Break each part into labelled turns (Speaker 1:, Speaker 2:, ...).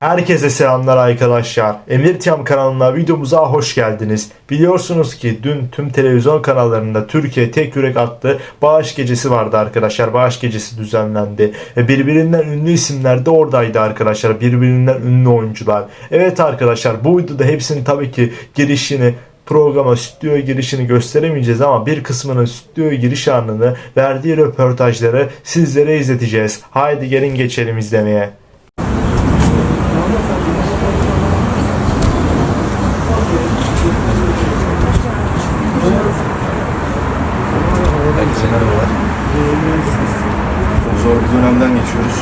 Speaker 1: Herkese selamlar arkadaşlar. Emir Tiyam kanalına videomuza hoş geldiniz. Biliyorsunuz ki dün tüm televizyon kanallarında Türkiye Tek Yürek adlı bağış gecesi vardı arkadaşlar. Bağış gecesi düzenlendi. E, Birbirinden ünlü isimler de oradaydı arkadaşlar. Birbirinden ünlü oyuncular. Evet arkadaşlar bu videoda hepsinin tabii ki girişini programa stüdyoya girişini gösteremeyeceğiz ama bir kısmının stüdyoya giriş anını verdiği röportajları sizlere izleteceğiz. Haydi gelin geçelim izlemeye.
Speaker 2: Merhabalar. Çok zor bir dönemden geçiyoruz.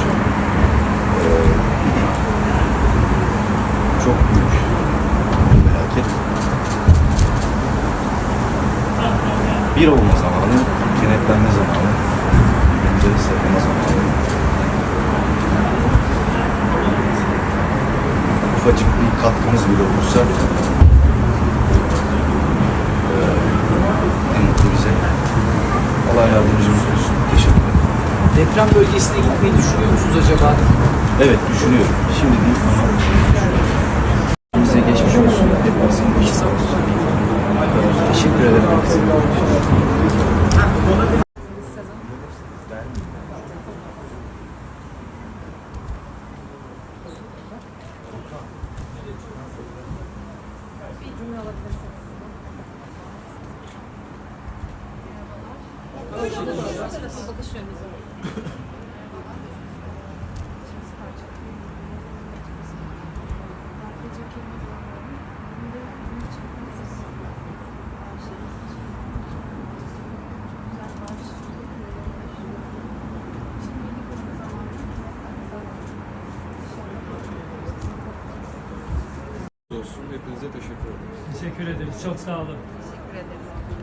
Speaker 2: Ee, çok büyük bir felaket. Bir olma zamanı, kenetlenme zamanı, birbirimize sarılma zamanı. Ufacık bir katkımız bile olursa en mutlu bize. Allah yardımcımız olsun. Teşekkür ederim.
Speaker 3: Deprem bölgesine gitmeyi düşünüyor musunuz acaba?
Speaker 2: Evet düşünüyorum. Şimdi değil ama düşünüyorum. Bize geçmiş olsun. Hepimizin başı sağ olsun. Teşekkür ederim.
Speaker 4: Bakış
Speaker 5: olsun. Hepinize teşekkür ederim.
Speaker 6: Teşekkür ederiz. Çok sağ olun.
Speaker 4: Teşekkür ederiz.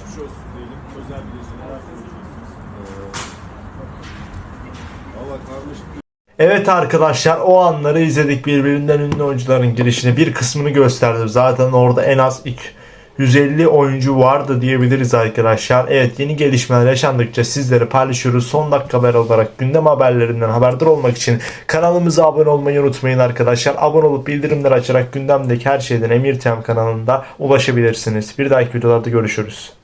Speaker 5: Geçmiş olsun diyelim. Özel bir söyleyeceksiniz? Valla karmaşık
Speaker 1: Evet arkadaşlar o anları izledik birbirinden ünlü oyuncuların girişini bir kısmını gösterdim. Zaten orada en az ilk 150 oyuncu vardı diyebiliriz arkadaşlar. Evet yeni gelişmeler yaşandıkça sizlere paylaşıyoruz. Son dakika haber olarak gündem haberlerinden haberdar olmak için kanalımıza abone olmayı unutmayın arkadaşlar. Abone olup bildirimleri açarak gündemdeki her şeyden Emir Tem kanalında ulaşabilirsiniz. Bir dahaki videolarda görüşürüz.